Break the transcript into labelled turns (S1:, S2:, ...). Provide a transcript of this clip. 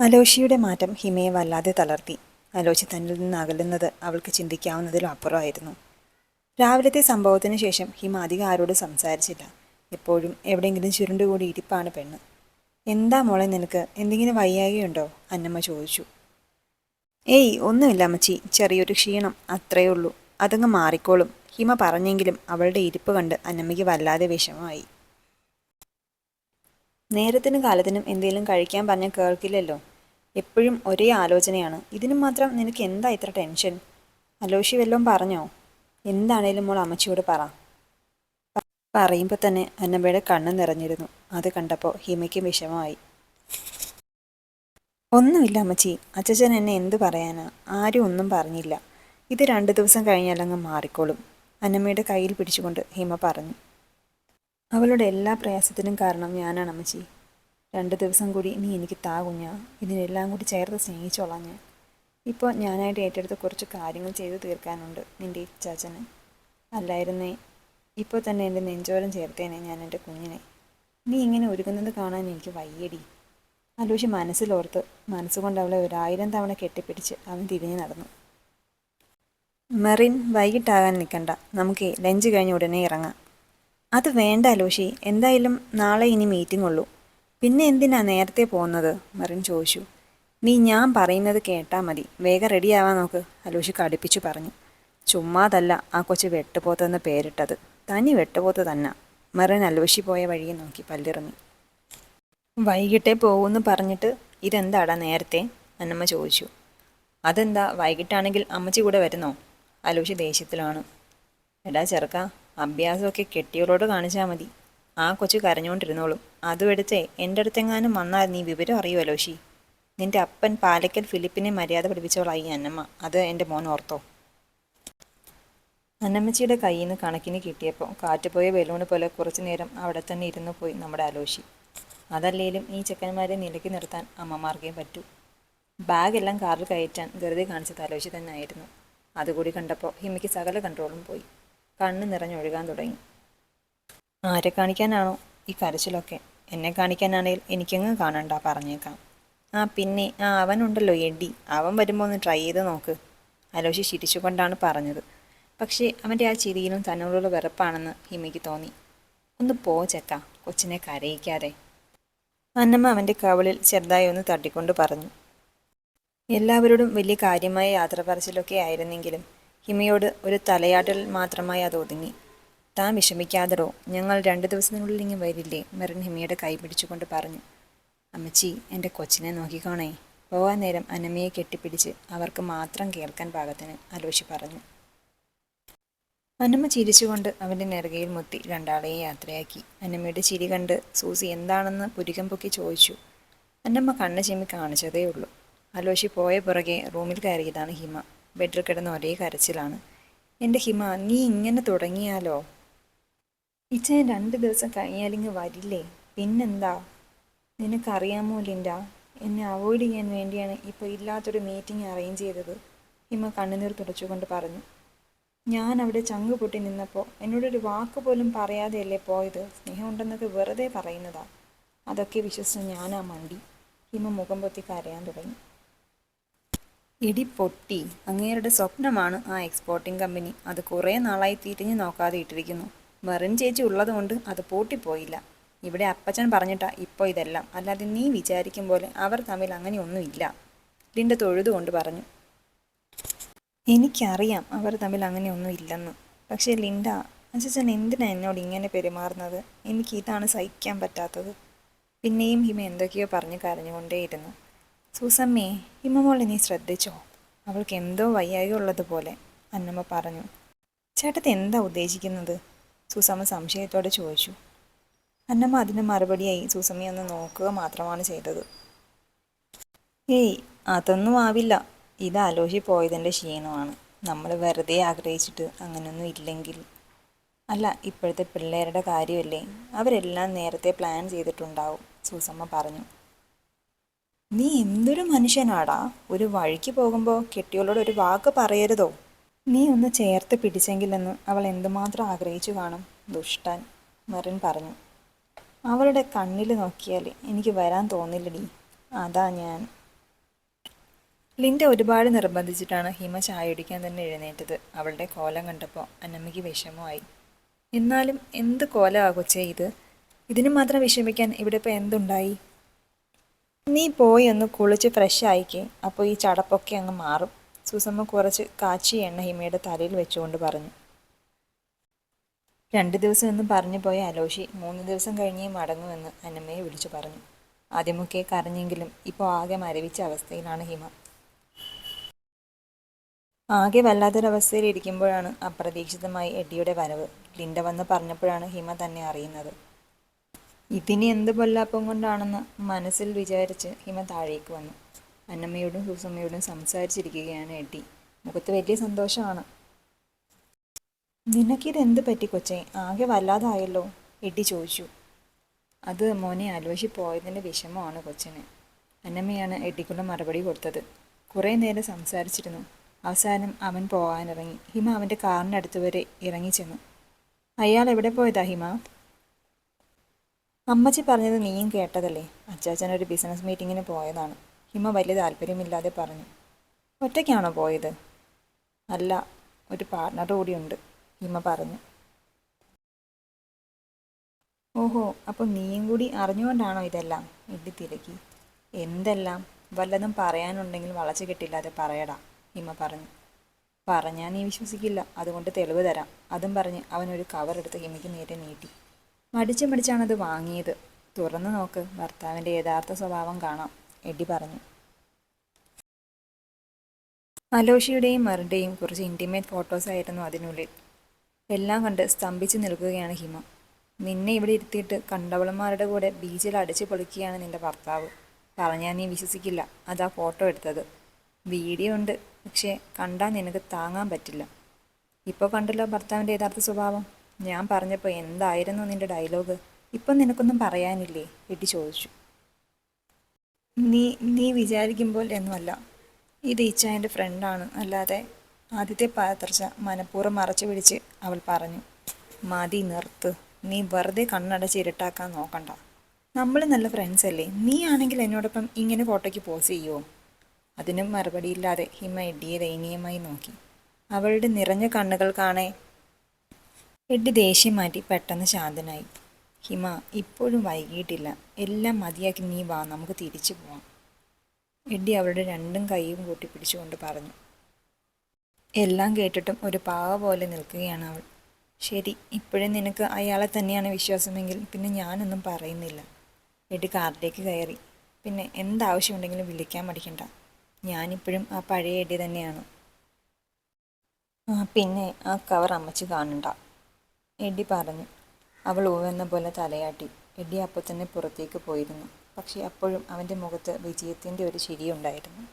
S1: അലോഷിയുടെ മാറ്റം ഹിമയെ വല്ലാതെ തളർത്തി. അലോഷി തന്നിൽ നിന്ന് അകലുന്നത് അവൾക്ക് ചിന്തിക്കാവുന്നതിലും അപ്പുറമായിരുന്നു രാവിലത്തെ സംഭവത്തിന് ശേഷം ഹിമ അധികം ആരോടും സംസാരിച്ചില്ല. എപ്പോഴും എവിടെയെങ്കിലും ചുരുണ്ടുകൂടി ഇരിപ്പാണ് പെണ്ണ്. എന്താ മോളെ നിനക്ക്? എന്തെങ്കിലും വയ്യാകയുണ്ടോ അന്നമ്മ ചോദിച്ചു. ഏയ് ഒന്നുമില്ല അമ്മച്ചി. ചെറിയൊരു ക്ഷീണം അത്രയേ ഉള്ളൂ. അതങ്ങ് മാറിക്കോളും. ഹിമ പറഞ്ഞെങ്കിലും അവളുടെ ഇരിപ്പ് കണ്ട് അന്നമ്മയ്ക്ക് വല്ലാതെ വിഷമമായി. നേരത്തിനും കാലത്തിനും എന്തെങ്കിലും കഴിക്കാൻ പറഞ്ഞാൽ കേൾക്കില്ലല്ലോ. എപ്പോഴും ഒരേ ആലോചനയാണ്. ഇതിനു മാത്രം നിനക്ക് എന്താ ഇത്ര ടെൻഷൻ? അലോഷി വല്ലതും പറഞ്ഞോ? എന്താണേലും മോൾ അമ്മച്ചിയോട് പറ. പറയുമ്പോൾ തന്നെ അന്നമ്മയുടെ കണ്ണ് നിറഞ്ഞിരുന്നു. അത് കണ്ടപ്പോൾ ഹിമയ്ക്കും വിഷമമായി. ഒന്നുമില്ല അമ്മച്ചി. അച്ഛൻ എന്നെ എന്ത് പറയാനാ? ആരും ഒന്നും പറഞ്ഞില്ല. ഇത് രണ്ട് ദിവസം കഴിഞ്ഞാലങ്ങ് മാറിക്കോളും. അന്നമ്മയുടെ കയ്യിൽ പിടിച്ചുകൊണ്ട് ഹിമ പറഞ്ഞു. അവളുടെ എല്ലാ പ്രയാസത്തിനും കാരണം ഞാനാണ് അമ്മച്ചി. രണ്ട് ദിവസം കൂടി നീ എനിക്ക് താ കുഞ്ഞാ. ഇതിനെല്ലാം കൂടി ചേർത്ത് സ്നേഹിച്ചോളാം ഞാൻ. ഇപ്പോൾ ഞാനായിട്ട് ഏറ്റെടുത്ത് കുറച്ച് കാര്യങ്ങൾ ചെയ്തു തീർക്കാനുണ്ട് നിന്റെ ഇച്ചാച്ചന്. അല്ലായിരുന്നേ ഇപ്പോൾ തന്നെ എന്റെ നെഞ്ചോരം ചേർത്തേനെ ഞാൻ എന്റെ കുഞ്ഞിനെ. നീ ഇങ്ങനെ ഒരുങ്ങുന്നത് കാണാൻ എനിക്ക് വയ്യടി. അലൂഷി മനസ്സിലോർത്ത് മനസ്സുകൊണ്ട് അവളെ ഒരായിരം തവണ കെട്ടിപ്പിടിച്ച് അവൻ തിരിഞ്ഞു നടന്നു. മെറിൻ വൈകിട്ടാകാൻ നിൽക്കണ്ട. നമുക്ക് ലഞ്ച് കഴിഞ്ഞ് ഉടനെ ഇറങ്ങാം. അത് വേണ്ട അലോഷി. എന്തായാലും നാളെ ഇനി മീറ്റിംഗ് ഉള്ളൂ. പിന്നെ എന്തിനാ നേരത്തെ പോകുന്നത്? മെറിൻ ചോദിച്ചു. നീ ഞാൻ പറയുന്നത് കേട്ടാൽ മതി. വേഗം റെഡിയാവാൻ നോക്ക് അലോഷി കടുപ്പിച്ചു പറഞ്ഞു. ചുമ്മാതല്ല ആ കൊച്ചു വെട്ടുപോത്തെന്ന് പേരിട്ടത്. തനി വെട്ടുപോത്ത് തന്നെ. മെറിൻ അലോഷി പോയ വഴിയെ നോക്കി പല്ലിറങ്ങി. വൈകിട്ടേ പോകുമെന്ന് പറഞ്ഞിട്ട് ഇതെന്താടാ നേരത്തെ? അന്നമ്മ ചോദിച്ചു. അതെന്താ വൈകിട്ടാണെങ്കിൽ അമ്മച്ചി കൂടെ വരുന്നോ? അലോഷി ദേഷ്യത്തിലാണ്. എടാ ചെറുക്ക അഭ്യാസമൊക്കെ കെട്ടിയവളോട് കാണിച്ചാൽ മതി. ആ കൊച്ചു കരഞ്ഞുകൊണ്ടിരുന്നോളും. അതും എടുത്ത് എന്റെ അടുത്തെങ്ങാനും വന്നാൽ നീ വിവരം അറിയുമല്ലോ ഷീ നിന്റെ അപ്പൻ പാലക്കൽ ഫിലിപ്പിനെ മര്യാദ പഠിപ്പിച്ചവളായി അന്നമ്മ. അത് എന്റെ മോൻ ഓർത്തോ. അന്നമ്മച്ചിയുടെ കയ്യിൽ നിന്ന് കണക്കിന് കിട്ടിയപ്പോൾ കാറ്റുപോയ ബലൂണ് പോലെ കുറച്ചു നേരം അവിടെ തന്നെ ഇരുന്നു പോയി നമ്മുടെ അലോഷി അതല്ലേലും ഈ ചെക്കന്മാരെ നിലയ്ക്ക് നിർത്താൻ അമ്മമാർക്കേ പറ്റൂ. ബാഗെല്ലാം കാറിൽ കയറ്റാൻ വെറുതെ കാണിച്ചത് അലോഷി തന്നെ ആയിരുന്നു അതുകൂടി കണ്ടപ്പോൾ ഹിമയ്ക്ക് സകല കൺട്രോളും പോയി. കണ്ണ് നിറഞ്ഞൊഴുകാൻ തുടങ്ങി. ആരെ കാണിക്കാനാണോ ഈ കരച്ചിലൊക്കെ? എന്നെ കാണിക്കാനാണെങ്കിൽ എനിക്കങ്ങ് കാണണ്ട പറഞ്ഞേക്കാം. ആ പിന്നെ ആ അവനുണ്ടല്ലോ എഡി അവൻ വരുമ്പോൾ ഒന്ന് ട്രൈ ചെയ്ത് നോക്ക്. അലോഷി ചിരിച്ചുകൊണ്ടാണ് പറഞ്ഞത്. പക്ഷേ അവന്റെ ആ ചിരിയിലും തന്നോടുള്ള വെറുപ്പാണെന്ന് ഹിമയ്ക്ക് തോന്നി. ഒന്ന് പോ ചെക്ക കൊച്ചിനെ കരയിക്കാതെ. അന്നമ്മ അവന്റെ കവളിൽ ചെറുതായി ഒന്ന് തട്ടിക്കൊണ്ട് പറഞ്ഞു. എല്ലാവരോടും വലിയ കാര്യമായ യാത്ര പറച്ചിലൊക്കെ ആയിരുന്നെങ്കിലും ഹിമയോട് ഒരു തലയാട്ടൽ മാത്രമായി അത് ഒതുങ്ങി. താൻ വിഷമിക്കാതെടോ ഞങ്ങൾ രണ്ട് ദിവസത്തിനുള്ളിൽ ഇങ്ങ് വരില്ലേ? മെറിൻ ഹിമയുടെ കൈ പിടിച്ചുകൊണ്ട് പറഞ്ഞു. അമ്മച്ചി എന്റെ കൊച്ചിനെ നോക്കിക്കോണേ. പോവാൻ നേരം അനമ്മയെ കെട്ടിപ്പിടിച്ച് അവർക്ക് മാത്രം കേൾക്കാൻ പാകത്തിന് അലോഷി പറഞ്ഞു. അനമ്മ ചിരിച്ചുകൊണ്ട് അവന്റെ നെറുകയിൽ മുത്തി രണ്ടാളെയും യാത്രയാക്കി. അനമ്മയുടെ ചിരി കണ്ട് സൂസി എന്താണെന്ന് പുരികം പൊക്കി ചോദിച്ചു. അന്നമ്മ കണ്ണ് ചിമ്മി കാണിച്ചതേ ഉള്ളൂ അലോഷി പോയ പുറകെ റൂമിൽ കയറിയതാണ് ഹിമ. ബെഡിൽ കിടന്ന് ഒരേ കരച്ചിലാണ്. എന്റെ ഹിമ നീ ഇങ്ങനെ തുടങ്ങിയാലോ? ഇച്ചൻ രണ്ട് ദിവസം കഴിഞ്ഞാലിങ്ങ് വരില്ലേ? പിന്നെന്താ? നിനക്കറിയാമോ ലിൻഡ എന്നെ അവോയ്ഡ് ചെയ്യാൻ വേണ്ടിയാണ് ഇപ്പോൾ ഇല്ലാത്തൊരു മീറ്റിംഗ് അറേഞ്ച് ചെയ്തത് ഹിമ കണ്ണുനീർ തുടച്ചുകൊണ്ട് പറഞ്ഞു. ഞാൻ അവിടെ ചങ്ക് പൊട്ടി നിന്നപ്പോൾ എന്നോടൊരു വാക്ക് പോലും പറയാതെയല്ലേ പോയത്? സ്നേഹമുണ്ടെന്നൊക്കെ വെറുതെ പറയുന്നതാ. അതൊക്കെ വിശ്വസിച്ച് ഞാനാ മണ്ടി. ഹിമ മുഖം പൊത്തി കരയാൻ തുടങ്ങി. ഇടി പൊട്ടി അങ്ങേരുടെ സ്വപ്നമാണ് ആ എക്സ്പോർട്ടിംഗ് കമ്പനി അത് കുറേ നാളായി തിരിഞ്ഞു നോക്കാതെ ഇട്ടിരിക്കുന്നു. മെറിൻ ചേച്ചി ഉള്ളതുകൊണ്ട് അത് പൂട്ടിപ്പോയില്ല. ഇവിടെ അപ്പച്ചൻ പറഞ്ഞിട്ടാ ഇപ്പോൾ ഇതെല്ലാം. അല്ലാതെ നീ വിചാരിക്കും പോലെ അവർ തമ്മിൽ അങ്ങനെയൊന്നുമില്ല ലിൻഡ തൊഴുതുകൊണ്ട് പറഞ്ഞു. എനിക്കറിയാം അവർ തമ്മിൽ അങ്ങനെയൊന്നും ഇല്ലെന്ന് പക്ഷേ ലിൻഡ അച്ഛൻ എന്തിനാ എന്നോട് ഇങ്ങനെ പെരുമാറുന്നത്? എനിക്ക് ഇതാണ് സഹിക്കാൻ പറ്റാത്തത്. പിന്നെയും ഹിമ എന്തൊക്കെയോ പറഞ്ഞു കരഞ്ഞുകൊണ്ടേയിരുന്നു. സൂസമ്മേ ഇമ്മമോളെ നീ ശ്രദ്ധിച്ചോ? അവൾക്ക് എന്തോ വയ്യായുള്ളതുപോലെ അന്നമ്മ പറഞ്ഞു. ചേട്ടത്തി എന്താ ഉദ്ദേശിക്കുന്നത്? സൂസമ്മ സംശയത്തോടെ ചോദിച്ചു. അന്നമ്മ അതിന് മറുപടിയായി സൂസമ്മയെ ഒന്ന് നോക്കുക മാത്രമാണ് ചെയ്തത്. ഏയ് അതൊന്നും ആവില്ല. ഇത് ആലോചി പോയതിന്റെ ക്ഷീണമാണ്. നമ്മൾ വെറുതെ ആഗ്രഹിച്ചിട്ട് അങ്ങനെയൊന്നും ഇല്ലെങ്കിൽ. അല്ല ഇപ്പോഴത്തെ പിള്ളേരുടെ കാര്യമല്ലേ? അവരെല്ലാം നേരത്തെ പ്ലാൻ ചെയ്തിട്ടുണ്ടാവും സൂസമ്മ പറഞ്ഞു. നീ എന്തൊരു മനുഷ്യനാടാ? ഒരു വഴിക്ക് പോകുമ്പോൾ കെട്ടിയോളോട് ഒരു വാക്ക് പറയരുതോ? നീ ഒന്ന് ചേർത്ത് പിടിച്ചെങ്കിലെന്ന് അവൾ എന്തുമാത്രം ആഗ്രഹിച്ചു കാണും ദുഷ്ടൻ മെറിൻ പറഞ്ഞു. അവളുടെ കണ്ണിൽ നോക്കിയാൽ എനിക്ക് വരാൻ തോന്നില്ലടി. അതാ ഞാൻ. ലിൻഡ ഒരുപാട് നിർബന്ധിച്ചിട്ടാണ് ഹിമ ചായ ഒടിക്കാൻ തന്നെ എഴുന്നേറ്റത്. അവളുടെ കോലം കണ്ടപ്പോൾ അന്നമ്മയ്ക്ക് വിഷമമായി. എന്നാലും എന്ത് കോലമാ കൊച്ചേ ഇത്? ഇതിന് മാത്രം വിഷമിക്കാൻ ഇവിടെ ഇപ്പോൾ എന്തുണ്ടായി? നീ പോയി ഒന്ന് കുളിച്ച് ഫ്രഷ് ആയിക്കേ. അപ്പോൾ ഈ ചടപ്പൊക്കെ അങ്ങ് മാറും. സുസമ്മ കുറച്ച് കാച്ചി എണ്ണ ഹിമയുടെ തലയിൽ വെച്ചുകൊണ്ട് പറഞ്ഞു. രണ്ട് ദിവസം എന്ന് പറഞ്ഞു പോയ അലോഷി മൂന്ന് ദിവസം കഴിഞ്ഞേ മടങ്ങുമെന്ന് അന്നമ്മയെ വിളിച്ചു പറഞ്ഞു. ആദ്യമൊക്കെ കരഞ്ഞെങ്കിലും ഇപ്പോൾ ആകെ മരവിച്ച അവസ്ഥയിലാണ് ഹിമ. ആകെ വല്ലാത്തൊരവസ്ഥയിൽ ഇരിക്കുമ്പോഴാണ് അപ്രതീക്ഷിതമായി എഡിയുടെ വരവ്. ലിൻഡ വന്ന് പറഞ്ഞപ്പോഴാണ് ഹിമ തന്നെ അറിയുന്നത്. ഇതിനി എന്ത് പൊല്ലാപ്പം കൊണ്ടാണെന്ന് മനസ്സിൽ വിചാരിച്ച് ഹിമ താഴേക്ക് വന്നു. അന്നമ്മയോടും സൂസമ്മയോടും സംസാരിച്ചിരിക്കുകയാണ് എട്ടി മുഖത്ത് വലിയ സന്തോഷമാണ്. നിനക്കിത് എന്ത് പറ്റി കൊച്ചേ? ആകെ വല്ലാതായല്ലോ? എട്ടി ചോദിച്ചു. അത് മോനെ ആലോചിച്ച് പോയതിന്റെ വിഷമമാണ് കൊച്ചിന്. അന്നമ്മയാണ് എട്ടിക്കുള്ള മറുപടി കൊടുത്തത്. കുറേ നേരം സംസാരിച്ചിരുന്നു. അവസാനം അവൻ പോകാനിറങ്ങി. ഹിമ അവന്റെ കാറിനടുത്ത് വരെ ഇറങ്ങി ചെന്നു. അയാൾ എവിടെ പോയതാ ഹിമ? അമ്മച്ചി പറഞ്ഞത് നീയും കേട്ടതല്ലേ? അച്ചാച്ചൻ ഒരു ബിസിനസ് മീറ്റിങ്ങിന് പോയതാണ്. ഹിമ വലിയ താല്പര്യമില്ലാതെ പറഞ്ഞു. ഒറ്റയ്ക്കാണോ പോയത്? അല്ല ഒരു പാർട്ണർ കൂടിയുണ്ട് ഹിമ പറഞ്ഞു. ഓഹോ അപ്പോൾ നീയും കൂടി അറിഞ്ഞുകൊണ്ടാണോ ഇതെല്ലാം? ഇടി തിരക്കി. എന്തെല്ലാം? വല്ലതും പറയാനുണ്ടെങ്കിൽ വളച്ചു കിട്ടില്ലാതെ പറയടാ ഹിമ പറഞ്ഞു. പറഞ്ഞാൽ നീ വിശ്വസിക്കില്ല അതുകൊണ്ട് തെളിവ് തരാം. അതും പറഞ്ഞ് അവനൊരു കവർ എടുത്ത് ഹിമയ്ക്ക് നേരെ നീട്ടി. മടിച്ച് മടിച്ചാണത് വാങ്ങിയത്. തുറന്നു നോക്ക് ഭർത്താവിന്റെ യഥാർത്ഥ സ്വഭാവം കാണാം എഡി പറഞ്ഞു. അലോഷിയുടെയും മറിന്റെയും കുറച്ച് ഇന്റിമേറ്റ് ഫോട്ടോസായിരുന്നു അതിനുള്ളിൽ. എല്ലാം കണ്ട് സ്തംഭിച്ച് നിൽക്കുകയാണ് ഹിമ. നിന്നെ ഇവിടെ ഇരുത്തിയിട്ട് കണ്ടവളന്മാരുടെ കൂടെ ബീച്ചിൽ അടിച്ചു പൊളിക്കുകയാണ് നിന്റെ ഭർത്താവ്. പറഞ്ഞാൽ നീ വിശ്വസിക്കില്ല അതാ ഫോട്ടോ എടുത്തത്. വീഡിയോ ഉണ്ട് പക്ഷേ കണ്ടാൽ നിനക്ക് താങ്ങാൻ പറ്റില്ല. ഇപ്പോൾ കണ്ടല്ലോ ഭർത്താവിന്റെ യഥാർത്ഥ സ്വഭാവം. ഞാൻ പറഞ്ഞപ്പോൾ എന്തായിരുന്നു നിന്റെ ഡയലോഗ് ഇപ്പം നിനക്കൊന്നും പറയാനില്ലേ? എട്ടി ചോദിച്ചു. നീ നീ വിചാരിക്കുമ്പോൾ ഒന്നുമല്ല ഇത് ഇച്ചായന്റെ ഫ്രണ്ടാണ് അല്ലാതെ ആദ്യത്തെ പാത്രച്ച മനഃപൂർവം മറച്ചു പിടിച്ച് അവൾ പറഞ്ഞു. മതി നിർത്ത്. നീ വെറുതെ കണ്ണടച്ച് ഇരട്ടാക്കാൻ നോക്കണ്ട. നമ്മൾ നല്ല ഫ്രണ്ട്സ് അല്ലേ? നീ ആണെങ്കിൽ എന്നോടൊപ്പം ഇങ്ങനെ ഫോട്ടോയ്ക്ക് പോസ് ചെയ്യുമോ അതിനും മറുപടിയില്ലാതെ ഹിമ എഡ്ഡിയെ ദയനീയമായി നോക്കി. അവളുടെ നിറഞ്ഞ കണ്ണുകൾ കാണേ എഡ്ഡി ദേഷ്യം മാറ്റി പെട്ടെന്ന് ശാന്തനായി. ഹിമ ഇപ്പോഴും വൈകിയിട്ടില്ല. എല്ലാം മതിയാക്കി നീ വാ നമുക്ക് തിരിച്ചു പോവാം. എഡ്ഡി അവളുടെ രണ്ടും കൈയും കൂട്ടി പിടിച്ചുകൊണ്ട് പറഞ്ഞു. എല്ലാം കേട്ടിട്ടും ഒരു പാവ പോലെ നിൽക്കുകയാണ് അവൾ. ശരി ഇപ്പോഴും നിനക്ക് അയാളെ തന്നെയാണ് വിശ്വാസമെങ്കിൽ പിന്നെ ഞാനൊന്നും പറയുന്നില്ല. എഡി കാറിലേക്ക് കയറി. പിന്നെ എന്താവശ്യമുണ്ടെങ്കിലും വിളിക്കാൻ മടിക്കണ്ട. ഞാനിപ്പോഴും ആ പഴയ എഡി തന്നെയാണ്. പിന്നെ ആ കവർ അമ്മച്ച് കാണണ്ട. എഡി പറഞ്ഞു. അവൾ ഊവെന്ന പോലെ തലയാട്ടി. എഡി അപ്പോൾ തന്നെ പുറത്തേക്ക് പോയിരുന്നു. പക്ഷേ അപ്പോഴും അവന്റെ മുഖത്ത് വിജയത്തിന്റെ ഒരു ചിരിയുണ്ടായിരുന്നു.